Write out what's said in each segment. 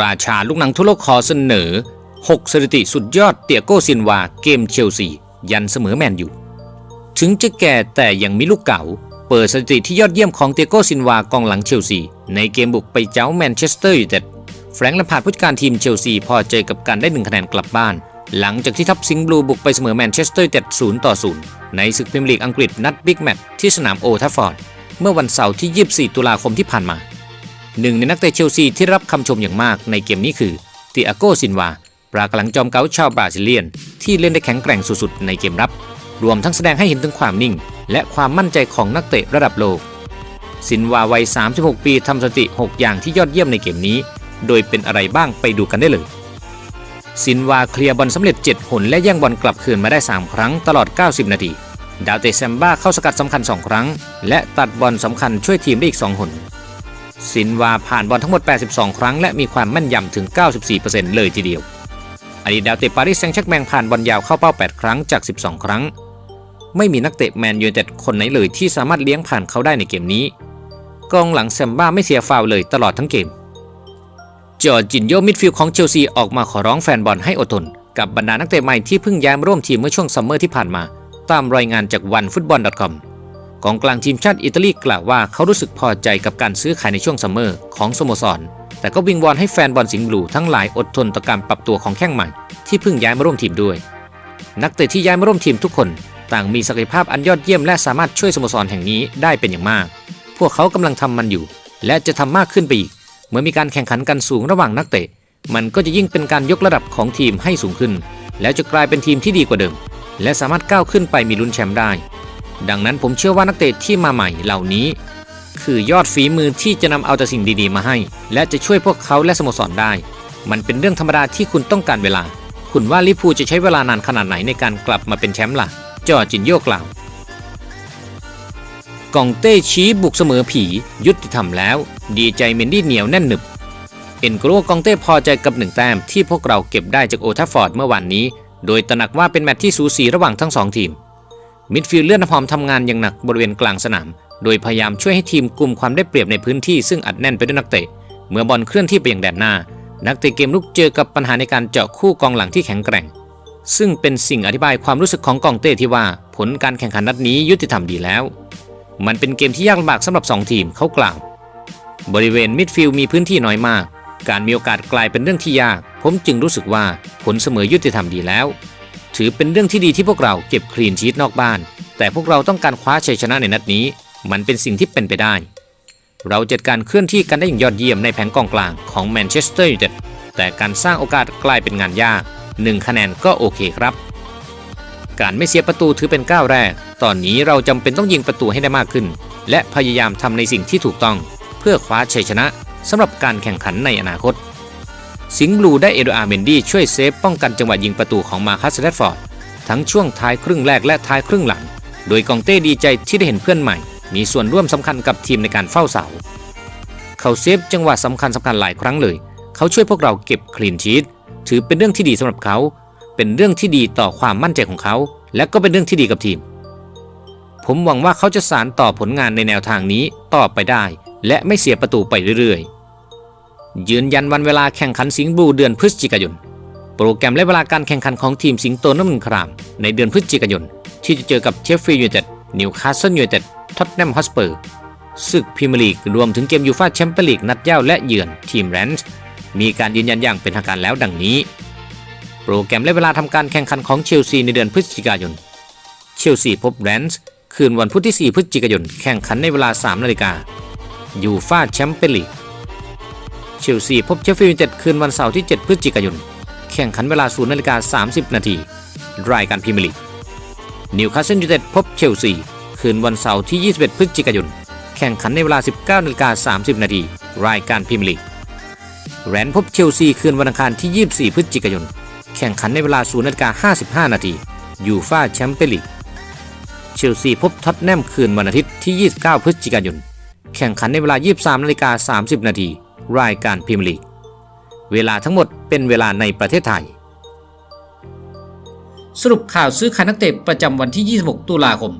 ราชาลูกหนังทั่วโลกขอเสนอ 6 สถิติสุดยอดเตียโกซินวาเกมเชลซี ยันเสมอแมนอยู่ ถึงจะแก่แต่ยังมีลูกเก่า เปิดสถิติที่ยอดเยี่ยมของเตียโกซินวากองหลังเชลซี ในเกมบุกไปเจ้าแมนเชสเตอร์ยูไนเต็ดแฟรงค์ละผ่านผู้จัดการทีมเชลซีพอใจกับการได้หนึ่งคะแนนกลับบ้าน หลังจากที่ทัพซิงบลูบุกไปเสมอแมนเชสเตอร์ยูไนเต็ด0ต่อ0ในศึกพรีเมียร์ลีกอังกฤษนัดบิ๊กแมตช์ที่สนามโอทัฟฟอร์ดเมื่อวันเสาร์ที่ 24 ตุลาคมที่ผ่านมา หนึ่งในนักเตะเชลซีที่รับคำชมอย่างมากในเกมนี้คือติอาโกซินวาปรากหลังจอมเก๋าชาวบราซิเลียน ที่เล่นได้แข็งแกร่งสุดๆในเกมรับ รวมทั้งแสดงให้เห็นถึงความนิ่ง และความมั่นใจของนักเตะระดับโลก ซินวาวัย 36 ปีทำสถิติ 6 อย่างที่ยอดเยี่ยมในเกมนี้ โดยเป็นอะไรบ้างไปดูกันได้เลย ซินวาเคลียร์บอลสำเร็จ 7 หน และแย่งบอลกลับคืนมาได้ 3 ครั้งตลอด 90 นาที ดาวเตะแซมบ้าเข้าสกัดสำคัญ 2 ครั้ง และตัดบอลสำคัญช่วยทีมได้อีก 2 หน ซินวาผ่านบอลทั้งหมด 82 ครั้ง และมีความแม่นยำถึง 94%เลยทีเดียว อดีตดาวเตะปารีสแซงต์แชร์กแมงผ่านบอลยาวเข้าเป้า 8 ครั้งจาก 12 ครั้ง ไม่มีนักเตะแมนยูเต็ดคนไหนเลยที่สามารถเลี้ยงผ่านเขาได้ในเกมนี้ กองหลังแซมบ้าไม่เสียฟาวเลยตลอดทั้งเกม จอร์จินโยมิดฟิลด์ของเชลซีออกมาขอร้องแฟนบอลให้อดทน กับบรรดานักเตะใหม่ที่เพิ่งย้ายมาร่วมทีมเมื่อช่วงซัมเมอร์ที่ผ่านมา ตามรายงานจากวันฟุตบอล .com กองกลางทีมชาติอิตาลีกล่าวว่าเขารู้สึกพอใจกับการซื้อขายในช่วงซัมเมอร์ของสโมสร แต่ก็วิงวอนให้แฟนบอลสิงห์บลูทั้งหลายอดทนต่อการปรับตัวของแข้งใหม่ ที่เพิ่งย้ายมาร่วมทีมด้วย นักเตะที่ย้ายมาร่วมทีมทุกคน ต่างมีศักยภาพอันยอดเยี่ยมและสามารถช่วยสโมสรแห่งนี้ได้เป็นอย่างมาก พวกเขากำลังทำมันอยู่ และจะทำมากขึ้นไปอีกเมื่อมีการแข่งขันกันสูงระหว่างนักเตะ มันก็จะยิ่งเป็นการยกระดับของทีมให้สูงขึ้น แล้วจะกลายเป็นทีมที่ดีกว่าเดิม และสามารถก้าวขึ้นไปมีลุ้นแชมป์ได้ ดังนั้นผมเชื่อว่านักเตะที่มาใหม่เหล่านี้ คือยอดฝีมือที่จะนำเอาแต่สิ่งดีๆมาให้ และจะช่วยพวกเขาและสโมสรได้ มันเป็นเรื่องธรรมดาที่คุณต้องการเวลา คุณว่าลิพูจะใช้เวลานานขนาดไหนในการกลับมาเป็นแชมป์ล่ะ จอจินโยกล่าวกองเต้ชี้บุกเสมอผียุติธรรมแล้ว ดีใจเมนดี้เหนียวแน่นหนึบ เอ็นโกรกองเต้พอใจกับหนึ่งแต้มที่พวกเราเก็บได้จากโอทัฟฟอร์ดเมื่อวานนี้ โดยตระหนักว่าเป็นแมตช์ที่สูสีระหว่างทั้งสองทีม มิดฟิลด์เลื่อนน้ำหอมทำงานอย่างหนักบริเวณกลางสนาม โดยพยายามช่วยให้ทีมกลุ่มความได้เปรียบในพื้นที่ซึ่งอัดแน่นไปด้วยนักเตะ เมื่อบอลเคลื่อนที่ไปอย่างแดนหน้า นักเตะเกมลุกเจอกับปัญหาในการเจาะคู่กองหลังที่แข็งแกร่ง ซึ่งเป็นสิ่งอธิบายความรู้สึกของกองเต้ที่ว่าผลการแข่งขันนัดนี้ยุติธรรมดีแล้ว มันเป็นเกมที่ยากลำบากสำหรับ 2 ทีมเขากล่าว บริเวณมิดฟิลด์มีพื้นที่น้อยมาก การมีโอกาสกลายเป็นเรื่องที่ยาก ผมจึงรู้สึกว่าผลเสมอยุติธรรมดีแล้ว ถือเป็นเรื่องที่ดีที่พวกเราเก็บคลีนชีตนอกบ้าน แต่พวกเราต้องการคว้าชัยชนะในนัดนี้ มันเป็นสิ่งที่เป็นไปได้ เราจัดการเคลื่อนที่กันได้อย่างยอดเยี่ยมในแผงกองกลางของแมนเชสเตอร์ยูไนเต็ดแต่การสร้างโอกาสกลายเป็นงานยากหนึ่งคะแนนก็โอเคครับ การไม่เสียประตูถือเป็นก้าวแรก ตอนนี้เราจำเป็นต้องยิงประตูให้ได้มากขึ้น และพยายามทำในสิ่งที่ถูกต้อง เพื่อคว้าชัยชนะสำหรับการแข่งขันในอนาคต สิงห์บลูได้เอโดอาร์เมนดี้ช่วยเซฟป้องกันจังหวะยิงประตูของมาคัสแรดฟอร์ดทั้งช่วงท้ายครึ่งแรกและท้ายครึ่งหลัง โดยกองเต้ดีใจที่ได้เห็นเพื่อนใหม่ มีส่วนร่วมสำคัญกับทีมในการเฝ้าเสา เขาเซฟจังหวะสำคัญสำคัญหลายครั้งเลย เขาช่วยพวกเราเก็บคลีนชีตถือเป็นเรื่องที่ดีสำหรับเขา เป็นเรื่องที่ดีต่อความมั่นใจของเขา และก็เป็นเรื่องที่ดีกับทีม ผมหวังว่าเขาจะสานต่อผลงานในแนวทางนี้ต่อไปได้ และไม่เสียประตูไปเรื่อยๆ ยืนยันวันเวลาแข่งขันสิงห์บูเดือนพฤศจิกายน โปรแกรมและเวลาการแข่งขันของทีมสิงโตน้ำมันคราม ในเดือนพฤศจิกายน ที่จะเจอกับเชฟฟียูไนเต็ดนิวคาสเซิลยูไนเต็ดท็อตแนมฮอสเปอร์ศึกพรีเมียร์ลีกรวมถึงเกมยูฟ่าแชมเปี้ยนลีกนัดเย้าและเยือนทีมแรนส์มีการยืนยันอย่างเป็นทางการแล้วดังนี้ โปรแกรมและเวลาทำการแข่งขันของเชลซีในเดือนพฤศจิกายน เชลซีพบแรนส์คืนวันพุธที่ 4 พฤศจิกายน แข่งขันในเวลา 3 นาฬิกายูฟ่าแชมเปี้ยนลีก เชลซีพบเชฟฟิลด์ยูไนเต็ดคืนวันเสาร์ที่ 7 พฤศจิกายน แข่งขันเวลา0นาฬิกา30 นาที รายการพรีเมียร์ลีก นิวคาสเซิลยูไนเต็ดพบเชลซี คืนวันเสาร์ที่ 21 พฤศจิกายน แข่งขันในเวลา 19นาฬิกา30 นาที รายการพรีเมียร์ลีก แรนพบเชลซีคืนวันอังคารที่ 24 พฤศจิกายน แข่งขันในเวลา0นาฬิกา55 นาที ยูฟ่าแชมเปี้ยนลีก เชลซีพบท็อตแนมคืนวันอาทิตย์ที่ 29 พฤศจิกายน แข่งขันในเวลา 23นาฬิกา30 นาที รายการพรีเมียร์ลีก เวลาทั้งหมดเป็นเวลาในประเทศไทย สรุปข่าวซื้อขายนักเตะประจำวันที่ 26 ตุลาคม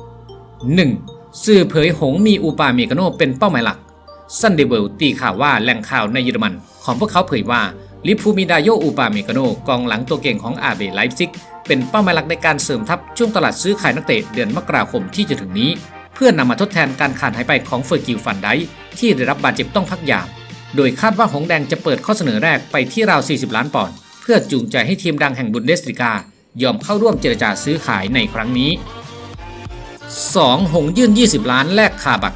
2563 1. สื่อเผยหงมีอูปาเมกาโนเป็นเป้าหมายหลักซันเดเวลตีข่าวว่าแหล่งข่าวในเยอรมันของพวกเขาเผยว่าลิพูมิดาโยอูปาเมกาโนกองหลังตัวเก่งของอาเบไลฟ์ซิก เป็นเป้าหมายหลักในการเสริมทัพช่วงตลาดซื้อขายนักเตะเดือนมกราคมที่จะถึงนี้ เพื่อนำมาทดแทนการขาดหายไปของเฟอร์กิลฟันได ที่ได้รับบาดเจ็บต้องพักยาวโดยคาดว่าหงแดงจะเปิดข้อเสนอแรกไปที่ราว 40 ล้านปอนด์เพื่อจูงใจให้ทีมดังแห่งบุนเดสลิกายอมเข้าร่วมเจรจาซื้อขายในครั้งนี้ 2. หงยื่น 20 ล้านแลกคาบัก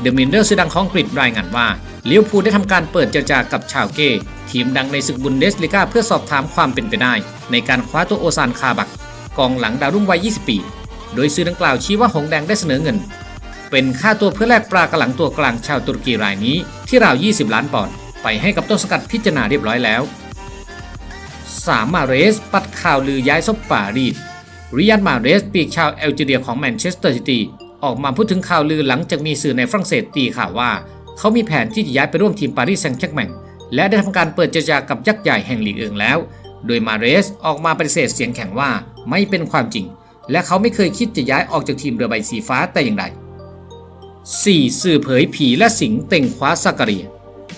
เดอะมินเดอร์ชื่อดังของอังกฤษรายงานว่าลิเวพูลได้ทำการเปิดเจรจากับชาวเก้ทีมดังในศึกบุนเดสลิกาเพื่อสอบถามความเป็นไปได้ ในการคว้าตัวโอซานคาบักกองหลังดาวรุ่งวัย 20 ปี โดยสื่อดังกล่าวชี้ว่าหงแดงได้เสนอเงิน เป็นค่าตัวเพื่อแลกปลากระหลังตัวกลางชาวตุรกีรายนี้ที่ราว 20 ล้านปอนด์ไปให้กับต้นสกัดพิจารณาเรียบร้อยแล้ว 3. มาเรส ปัดข่าวลือย้ายซบปารีสริยัดมาเรส ปีกชาวแอลจีเรียของแมนเชสเตอร์ซิตี้ออกมาพูดถึงข่าวลือหลังจากมีสื่อในฝรั่งเศสตีข่าวว่า เขามีแผนที่จะย้ายไปร่วมทีมปารีสแซงต์แชร์กแมงและได้ทำการเปิดเจรจากับยักษ์ใหญ่แห่งลีกเอิงแล้ว โดยมาเรสออกมาปฏิเสธเสียงแข็งว่าไม่เป็นความจริง และเขาไม่เคยคิดจะย้ายออกจากทีมเรือใบสีฟ้าแต่อย่างใด 4. สื่อเผยผีและสิงเต่งคว้าซากเรีย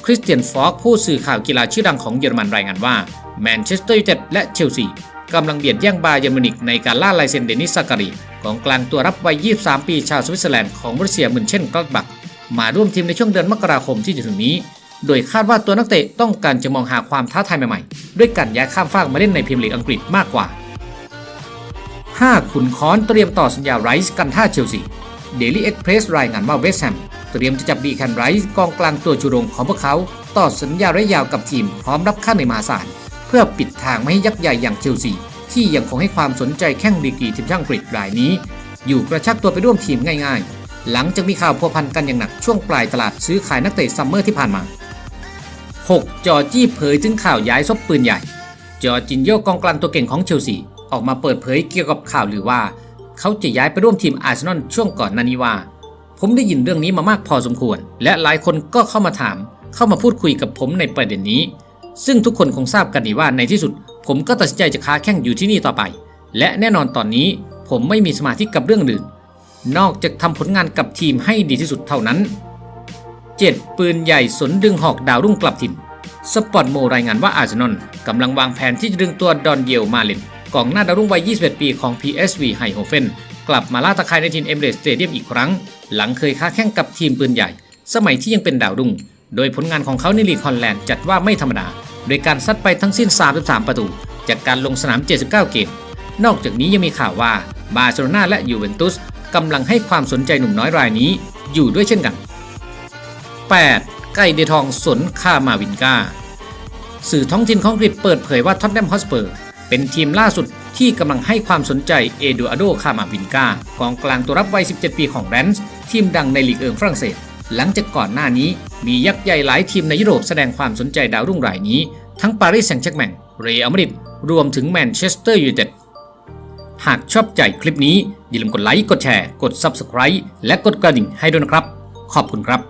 คริสเตียนฟอกผู้สื่อข่าวกีฬาชื่อดังของเยอรมันรายงานว่าแมนเชสเตอร์ยูไนเต็ดและเชลซีกำลังเบียดแย่งบาเยอร์มินิกในการล่าลายเซ็นเดนิสซากเรียกองกลางตัวรับวัย 23 ปีชาวสวิตเซอร์แลนด์ของบรูเซียมือนเช่นกลาดบัก มาร่วมทีมในช่วงเดือนมกราคมที่จะถึงนี้ โดยคาดว่าตัวนักเตะต้องการจะมองหาความท้าทายใหม่ๆ ด้วยการย้ายข้ามฟากมาเล่นในพรีเมียร์ลีกอังกฤษมากกว่า 5. ขุนค้อนเตรียมต่อสัญญาไรส์กันท่าเชลซี เดลี่เอ็กเพรสรายงานว่าเวสแฮมเตรียมจะจับดีแคนไรส์กองกลางตัวจุรงของพวกเขา ต่อสัญญาระยะยาวกับทีมพร้อมรับค่าเหนื่อยมหาศาลเพื่อปิดทางไม่ให้ยักษ์ใหญ่อย่างเชลซีที่ยังคงให้ความสนใจแข้งดีกรีทีมชาติอังกฤษรายนี้ อยู่กระชักตัวไปร่วมทีมง่ายๆ หลังจากมีข่าวพัวพันกันอย่างหนักช่วงปลายตลาดซื้อขายนักเตะซัมเมอร์ที่ผ่านมา 6. จอจี้เผยถึงข่าวย้ายซบปืนใหญ่ จอจินโยกองกลางตัวเก่งของเชลซีออกมาเปิดเผยเกี่ยวกับข่าวหรือว่า เขาจะย้ายไปร่วมทีมอาร์เซนอลช่วงก่อนนานีว่าผมได้ยินเรื่องนี้มามากพอสมควร และหลายคนก็เข้ามาถาม เข้ามาพูดคุยกับผมในประเด็นนี้ ซึ่งทุกคนคงทราบกันดีว่าในที่สุด ผมก็ตัดสินใจจะค้าแข่งอยู่ที่นี่ต่อไป และแน่นอนตอนนี้ ผมไม่มีสมาธิกับเรื่องอื่น นอกจากทำผลงานกับทีมให้ดีที่สุดเท่านั้น 7. ปืนใหญ่สนดึงหอกดาวรุ่งกลับถิ่นสปอร์ตโมรายงานว่าอาร์เซนอลกำลังวางแผนที่จะดึงตัวดอนเยลมาเล่น กองหน้าดาวรุ่งวัย 21 ปีของ PSV ไฮโฮเฟนกลับมาล่าตะไคร่ในทีมเอมเรสสเตเดียมอีกครั้ง หลังเคยค้าแข่งกับทีมปืนใหญ่ สมัยที่ยังเป็นดาวรุ่ง โดยผลงานของเขาในลีกฮอลแลนด์จัดว่าไม่ธรรมดา โดยการซัดไปทั้งสิ้น 33 ประตู จากการลงสนาม 79 เกม นอกจากนี้ยังมีข่าวว่าบาร์เซโลนาและยูเวนตุสกำลังให้ความสนใจหนุ่มน้อยรายนี้อยู่ด้วยเช่นกัน 8. ไก่เดทองสนคามาวินกาสื่อท้องถิ่นของอังกฤษเปิดเผยว่าท็อตแนมฮอสเปอร์ เป็นทีมล่าสุดที่กำลังให้ความสนใจเอดูอาโดคามาวินกากองกลางตัวรับวัย 17 ปีของแรนส์ทีมดังในลีกเอิงฝรั่งเศส หลังจากก่อนหน้านี้ มียักษ์ใหญ่หลายทีมในยุโรปแสดงความสนใจดาวรุ่งรายนี้ ทั้งปารีสแซงต์แชร์กแมงเรอัลมาดริดรวมถึงแมนเชสเตอร์ยูไนเต็ดหากชอบใจคลิปนี้อย่าลืมกดไลค์กดแชร์ กด Subscribe และกดกระดิ่งให้ด้วยนะครับ ขอบคุณครับ